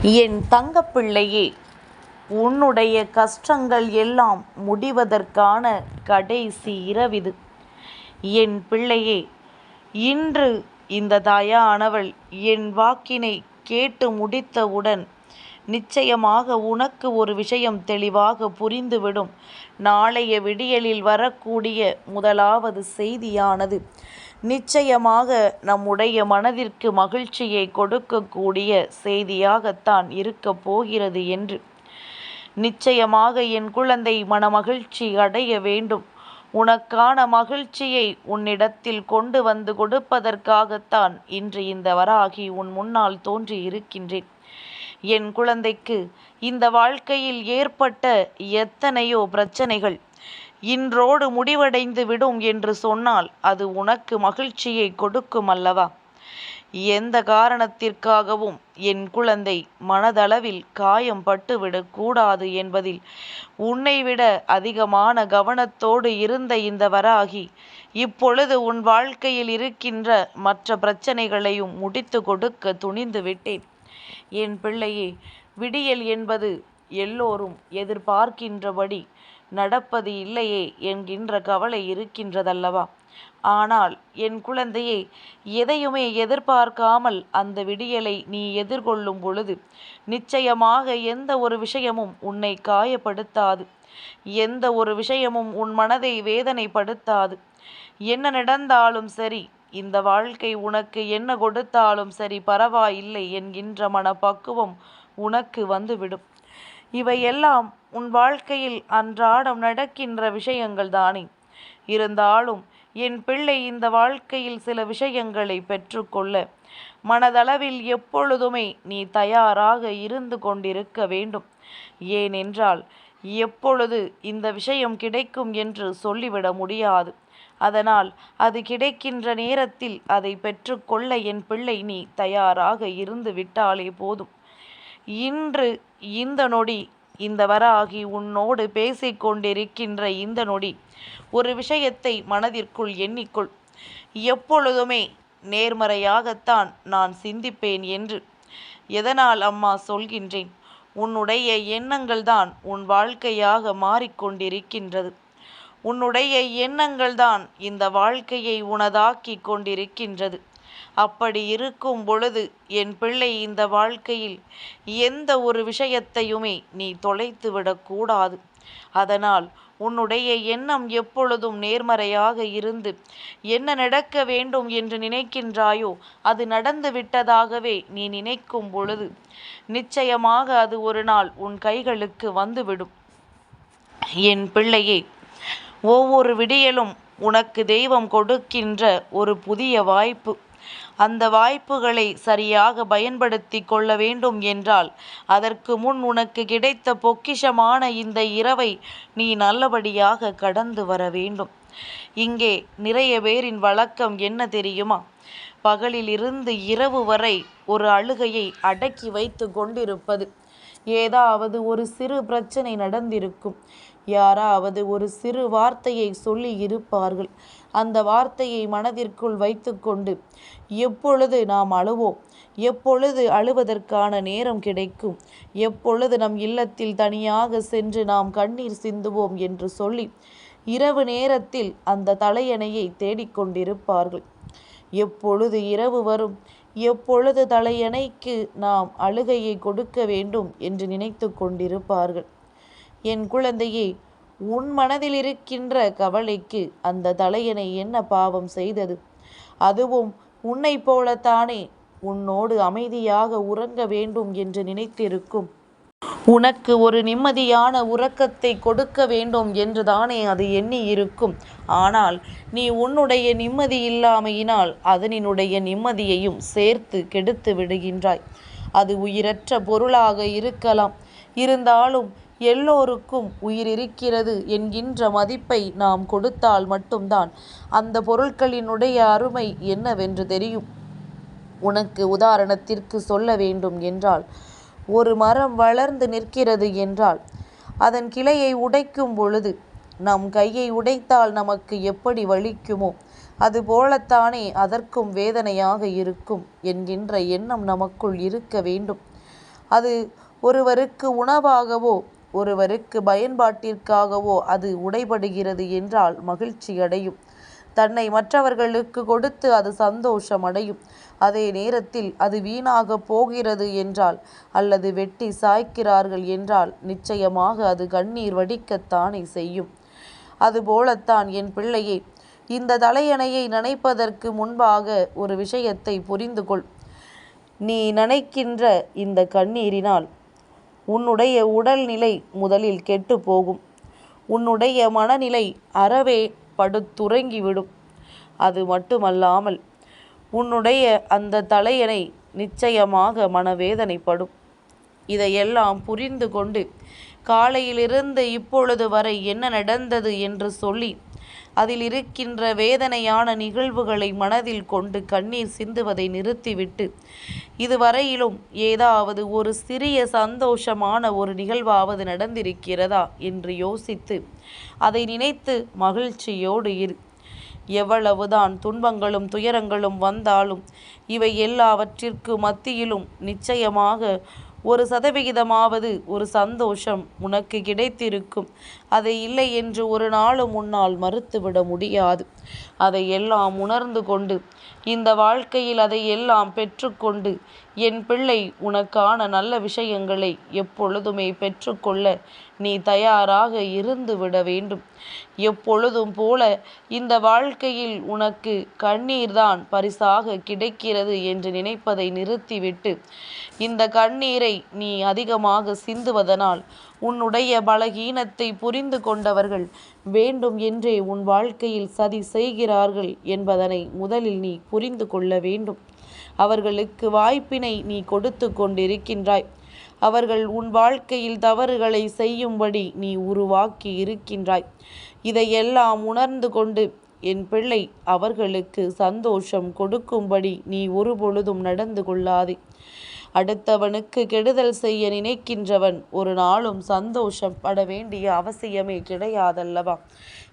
என் தங்கப்பிள்ளையே உன்னுடைய கஷ்டங்கள் எல்லாம் முடிவதற்கான கடைசி இரவிது. என் பிள்ளையே இன்று இந்த தாயானவள் என் வாக்கினை கேட்டு முடித்தவுடன் நிச்சயமாக உனக்கு ஒரு விஷயம் தெளிவாக புரிந்துவிடும். நாளைய விடியலில் வரக்கூடிய முதலாவது செய்தியானது நிச்சயமாக நம்முடைய மனதிற்கு மகிழ்ச்சியை கொடுக்கக்கூடிய செய்தியாகத்தான் இருக்கப் போகிறது என்று. நிச்சயமாக என் குழந்தை மனமகிழ்ச்சி அடைய வேண்டும். உனக்கான மகிழ்ச்சியை உன்னிடத்தில் கொண்டு வந்து கொடுப்பதற்காகத்தான் இன்று இந்த வராகி உன் முன்னால் தோன்றி இருக்கின்றேன் என் குழந்தைக்கு இந்த வாழ்க்கையில் ஏற்பட்ட எத்தனையோ பிரச்சனைகள். இன்றோடு முடிவடைந்து விடும் என்று சொன்னால் அது உனக்கு மகிழ்ச்சியை கொடுக்கும் அல்லவா? எந்த காரணத்திற்காகவும் என் குழந்தை மனதளவில் காயம் பட்டுவிடக்கூடாது என்பதில் உன்னை விட அதிகமான கவனத்தோடு இருந்த இந்த வராகி இப்பொழுது உன் வாழ்க்கையில் இருக்கின்ற மற்ற பிரச்சனைகளையும் முடித்து கொடுக்க துணிந்து விட்டேன். என் பிள்ளையே விடியல் என்பது எல்லோரும் எதிர்பார்க்கின்றபடி நடப்பது இல்லையே என்கின்ற கவலை இருக்கின்றதல்லவா? ஆனால் என் குழந்தையே எதையுமே எதிர்பார்க்காமல் அந்த விடியலை நீ எதிர்கொள்ளும் பொழுது நிச்சயமாக எந்த ஒரு விஷயமும் உன்னை காயப்படுத்தாது. எந்த ஒரு விஷயமும் உன் மனதை வேதனைப்படுத்தாது. என்ன நடந்தாலும் சரி இந்த வாழ்க்கை உனக்கு என்ன கொடுத்தாலும் சரி பரவாயில்லை என்கின்ற மனப்பக்குவம் உனக்கு வந்துவிடும். இவையெல்லாம் உன் வாழ்க்கையில் அன்றாடம் நடக்கின்ற விஷயங்கள் தானே. இருந்தாலும் என் பிள்ளை இந்த வாழ்க்கையில் சில விஷயங்களை பெற்றுக்கொள்ள மனதளவில் எப்பொழுதுமே நீ தயாராக இருந்து கொண்டிருக்க வேண்டும். ஏனென்றால் எப்பொழுது இந்த விஷயம் கிடைக்கும் என்று சொல்லிவிட முடியாது. அதனால் அது கிடைக்கின்ற நேரத்தில் அதை பெற்றுக்கொள்ள என் பிள்ளை நீ தயாராக இருந்து விட்டாலே போதும். இன்று இந்த நொடி இந்த வராகி உன்னோடு பேசிக்கொண்டிருக்கின்ற இந்த நொடி ஒரு விஷயத்தை மனதிற்குள் எண்ணிக்கொள். எப்பொழுதுமே நேர்மறையாகத்தான் நான் சிந்திப்பேன் என்று எதனால் அம்மா சொல்கின்றேன்? உன்னுடைய எண்ணங்கள்தான் உன் வாழ்க்கையாக மாறிக்கொண்டிருக்கின்றது உன்னுடைய எண்ணங்கள்தான் இந்த வாழ்க்கையை உனதாக்கி கொண்டிருக்கின்றது. அப்படி இருக்கும் பொழுது என் பிள்ளை இந்த வாழ்க்கையில் எந்த ஒரு விஷயத்தையுமே நீ தொலைத்து விடக்கூடாது அதனால் உன்னுடைய எண்ணம் எப்பொழுதும் நேர்மறையாக இருந்து என்ன நடக்க வேண்டும் என்று நினைக்கின்றாயோ அது நடந்து விட்டதாகவே நீ நினைக்கும் பொழுது நிச்சயமாக அது ஒரு நாள் உன் கைகளுக்கு வந்துவிடும். என் பிள்ளையே ஒவ்வொரு விடியலும் உனக்கு தெய்வம் கொடுக்கின்ற ஒரு புதிய வாய்ப்பு. அந்த வாய்ப்புகளை சரியாக பயன்படுத்தி கொள்ள வேண்டும் என்றால் அதற்கு முன் உனக்கு கிடைத்த பொக்கிஷமான இந்த இரவை நீ நல்லபடியாக கடந்து வர வேண்டும். இங்கே நிறைய பேரின் வழக்கம் என்ன தெரியுமா? பகலிலிருந்து இரவு வரை ஒரு அழுகையை அடக்கி வைத்து கொண்டிருப்பது. ஏதாவது ஒரு சிறு பிரச்சனை நடந்திருக்கும். யாராவது ஒரு சிறு வார்த்தையை சொல்லி இருப்பார்கள். அந்த வார்த்தையை மனதிற்குள் வைத்துக்கொண்டு எப்பொழுது நாம் அழுவோம்? எப்பொழுது அழுவதற்கான நேரம் கிடைக்கும்? எப்பொழுது நம் இல்லத்தில் தனியாக சென்று நாம் கண்ணீர் சிந்துவோம்? என்று சொல்லி இரவு நேரத்தில் அந்த தலையணையை தேடிக்கொண்டிருப்பார்கள். எப்பொழுது இரவு வரும்? எப்பொழுது தலையணைக்கு நாம் அழுகையை கொடுக்க வேண்டும்? என்று நினைத்து கொண்டிருப்பார்கள். என் குழந்தையே உன் மனதில் இருக்கின்ற கவலைக்கு அந்த தலையனை என்ன பாவம் செய்தது? அதுவும் உன்னை போலத்தானே உன்னோடு அமைதியாக உறங்க வேண்டும் என்று நினைத்திருக்கும். உனக்கு ஒரு நிம்மதியான உறக்கத்தை கொடுக்க வேண்டும் என்று தானே அது எண்ணி இருக்கும் ஆனால் நீ உன்னுடைய நிம்மதி இல்லாமையினால் அதனினுடைய நிம்மதியையும் சேர்த்து கெடுத்து விடுகின்றாய். அது உயிரற்ற பொருளாக இருக்கலாம். இருந்தாலும் எல்லோருக்கும் உயிர் இருக்கிறது என்கின்ற மதிப்பை நாம் கொடுத்தால் மட்டும்தான் அந்த பொருட்களினுடைய அருமை என்னவென்று தெரியும். உனக்கு உதாரணத்திற்கு சொல்ல வேண்டும் என்றால் ஒரு மரம் வளர்ந்து நிற்கிறது என்றால் அதன் கிளையை உடைக்கும் பொழுது நம் கையை உடைத்தால் நமக்கு எப்படி வலிக்குமோ அதுபோலத்தானே அதற்கும் வேதனையாக இருக்கும் என்கின்ற எண்ணம் நமக்குள் இருக்க வேண்டும். அது ஒருவருக்கு உணவாகவோ ஒருவருக்கு பயன்பாட்டிற்காகவோ அது உடைபடுகிறது என்றால் மகிழ்ச்சி அடையும் தன்னை மற்றவர்களுக்கு கொடுத்து அது சந்தோஷம் அடையும் அதே நேரத்தில் அது வீணாக போகிறது என்றால் அல்லது வெட்டி சாய்க்கிறார்கள் என்றால் நிச்சயமாக அது கண்ணீர் வடிக்கத்தானே செய்யும். அதுபோலத்தான் என் பிள்ளையை இந்த தலையணையை நினைப்பதற்கு முன்பாக ஒரு விஷயத்தை புரிந்து கொள் நீ நினைக்கின்ற இந்த கண்ணீரினால் உன்னுடைய உடல்நிலை முதலில் கெட்டு போகும். உன்னுடைய மனநிலை அறவே படுத்துறங்கிவிடும் அது மட்டுமல்லாமல் உன்னுடைய அந்த தலையணை நிச்சயமாக மனவேதனைப்படும். இதையெல்லாம் புரிந்து கொண்டு காலையிலிருந்து இப்பொழுது வரை என்ன நடந்தது என்று சொல்லி அதில் இருக்கின்ற வேதனையான நிகழ்வுகளை மனதில் கொண்டு கண்ணீர் சிந்துவதை நிறுத்திவிட்டு இதுவரையிலும் ஏதாவது ஒரு சிறிய சந்தோஷமான ஒரு நிகழ்வாவது நடந்திருக்கிறதா என்று யோசித்து அதை நினைத்து மகிழ்ச்சியோடு இரு. எவ்வளவுதான் துன்பங்களும் துயரங்களும் வந்தாலும் இவை எல்லாவற்றிற்கு மத்தியிலும் நிச்சயமாக ஒரு சதவிகிதமாவது ஒரு சந்தோஷம் உனக்கு கிடைத்திருக்கும். அதை இல்லை என்று ஒரு நாளும் உன்னால் மறுத்துவிட முடியாது. அதை எல்லாம் உணர்ந்து கொண்டு இந்த வாழ்க்கையில் அதை எல்லாம் பெற்றுக்கொண்டு என் பிள்ளை உனக்கான நல்ல விஷயங்களை எப்பொழுதுமே பெற்றுக்கொள்ள நீ தயாராக இருந்து விட வேண்டும். எப்பொழுதும் போல இந்த வாழ்க்கையில் உனக்கு கண்ணீர்தான் பரிசாக கிடைக்கிறது என்று நினைப்பதை நிறுத்திவிட்டு இந்த கண்ணீரை நீ அதிகமாக சிந்துவதனால் உன்னுடைய பலகீனத்தை புரிந்து கொண்டவர்கள் வேண்டும் என்றே உன் வாழ்க்கையில் சதி செய்கிறார்கள் என்பதனை முதலில் நீ புரிந்து கொள்ள வேண்டும். அவர்களுக்கு வாய்ப்பினை நீ கொடுத்து கொண்டிருக்கின்றாய். அவர்கள் உன் வாழ்க்கையில் தவறுகளை செய்யும்படி நீ உருவாக்கி இருக்கின்றாய். இதையெல்லாம் உணர்ந்து கொண்டு என் பிள்ளை அவர்களுக்கு சந்தோஷம் கொடுக்கும்படி நீ ஒரு பொழுதும் நடந்து கொள்ளாதே. அடுத்தவனுக்கு கெடுதல் செய்ய நினைக்கின்றவன் ஒரு நாளும் சந்தோஷம் பட வேண்டிய அவசியமே கிடையாதல்லவா?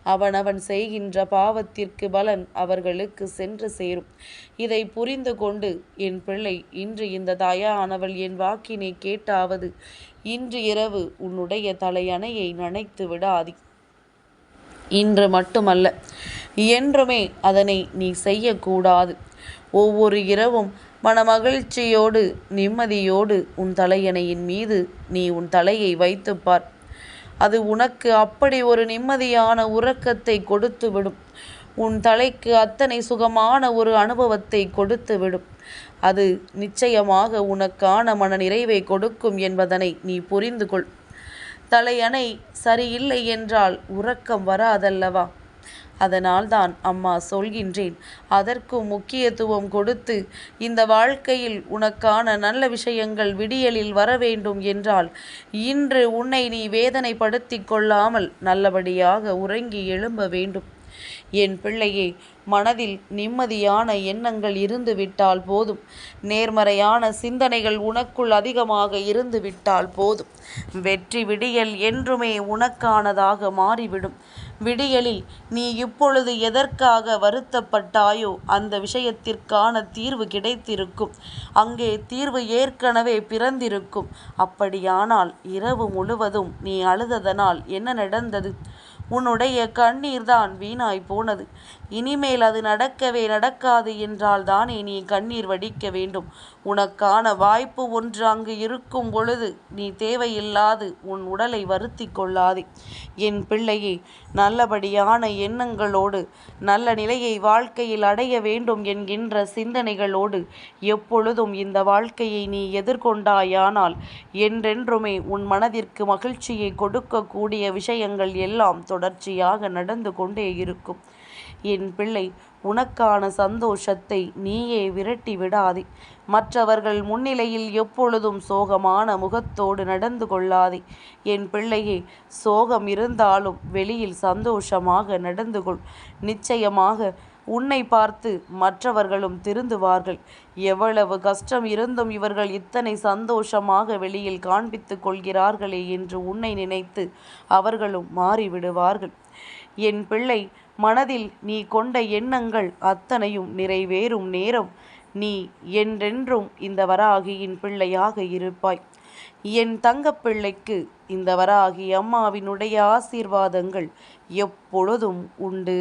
அவனவன் செய்கின்ற பாவத்திற்கு பலன் அவர்களுக்கு சென்று சேரும். இதை புரிந்து கொண்டு என் பிள்ளை இன்று இந்த தாயானவள் என் வாக்கினை கேட்டாவது இன்று இரவு உன்னுடைய தலையணையை நனைத்து விடாதி. இன்று மட்டுமல்ல என்றுமே அதனை நீ செய்யக்கூடாது. ஒவ்வொரு இரவும் மனமகிழ்ச்சியோடு நிம்மதியோடு உன் தலையணையின் மீது நீ உன் தலையை வைத்துப்பார். அது உனக்கு அப்படி ஒரு நிம்மதியான உறக்கத்தை கொடுத்து விடும் உன் தலைக்கு அத்தனை சுகமான ஒரு அனுபவத்தை கொடுத்து விடும் அது நிச்சயமாக உனக்கான மன நிறைவை கொடுக்கும் என்பதனை நீ புரிந்து கொள் தலையணை சரியில்லை என்றால் உறக்கம் வராதல்லவா? அதனால்தான் அம்மா சொல்கின்றேன். அதற்கும் முக்கியத்துவம் கொடுத்து இந்த வாழ்க்கையில் உனக்கான நல்ல விஷயங்கள் விடியலில் வர வேண்டும் என்றால் இன்று உன்னை நீ வேதனைப்படுத்தி கொள்ளாமல் நல்லபடியாக உறங்கி எழும்ப வேண்டும். என் பிள்ளையே மனதில் நிம்மதியான எண்ணங்கள் இருந்து விட்டால் போதும். நேர்மறையான சிந்தனைகள் உனக்குள் அதிகமாக இருந்து விட்டால் போதும். வெற்றி விடியல் என்றுமே உனக்கானதாக மாறிவிடும். விடியலில் நீ இப்பொழுது எதற்காக வருத்தப்பட்டாயோ அந்த விஷயத்திற்கான தீர்வு கிடைத்திருக்கும். அங்கே தீர்வு ஏற்கனவே பிறந்திருக்கும். அப்படியானால் இரவு முழுவதும் நீ அழுததனால் என்ன நடந்தது? உன்னுடைய கண்ணீர் தான் வீணாய் போனது. இனிமேல் அது நடக்கவே நடக்காது என்றால் தானே நீ கண்ணீர் வடிக்க வேண்டும். உனக்கான வாய்ப்பு ஒன்று அங்கு இருக்கும் பொழுது நீ தேவையில்லாது உன் உடலை வருத்தி கொள்ளாதே. என் பிள்ளையே நல்லபடியான எண்ணங்களோடு நல்ல நிலையை வாழ்க்கையில் அடைய வேண்டும் என்கின்ற சிந்தனைகளோடு எப்பொழுதும் இந்த வாழ்க்கையை நீ எதிர்கொண்டாயானால் என்றென்றுமே உன் மனதிற்கு மகிழ்ச்சியை கொடுக்கக்கூடிய விஷயங்கள் எல்லாம் தொடர்ச்சியாக நடந்து கொண்டே இருக்கும். என் பிள்ளை உனக்கான சந்தோஷத்தை நீயே விரட்டி விடாதே. மற்றவர்கள் முன்னிலையில் எப்பொழுதும் சோகமான முகத்தோடு நடந்து கொள்ளாதே. என் பிள்ளையே சோகம் இருந்தாலும் வெளியில் சந்தோஷமாக நடந்து கொள். நிச்சயமாக உன்னை பார்த்து மற்றவர்களும் திருந்துவார்கள். எவ்வளவு கஷ்டம் இருந்தும் இவர்கள் இத்தனை சந்தோஷமாக வெளியில் காண்பித்துக் கொள்கிறார்களே என்று உன்னை நினைத்து அவர்களும் மாறிவிடுவார்கள். என் பிள்ளை மனதில் நீ கொண்ட எண்ணங்கள் அத்தனையும் நிறைவேறும் நேரம் நீ என்றென்றும் இந்த வராகியின் பிள்ளையாக இருப்பாய். என் தங்கப்பிள்ளைக்கு இந்த வராகி அம்மாவினுடைய ஆசீர்வாதங்கள் எப்பொழுதும் உண்டு.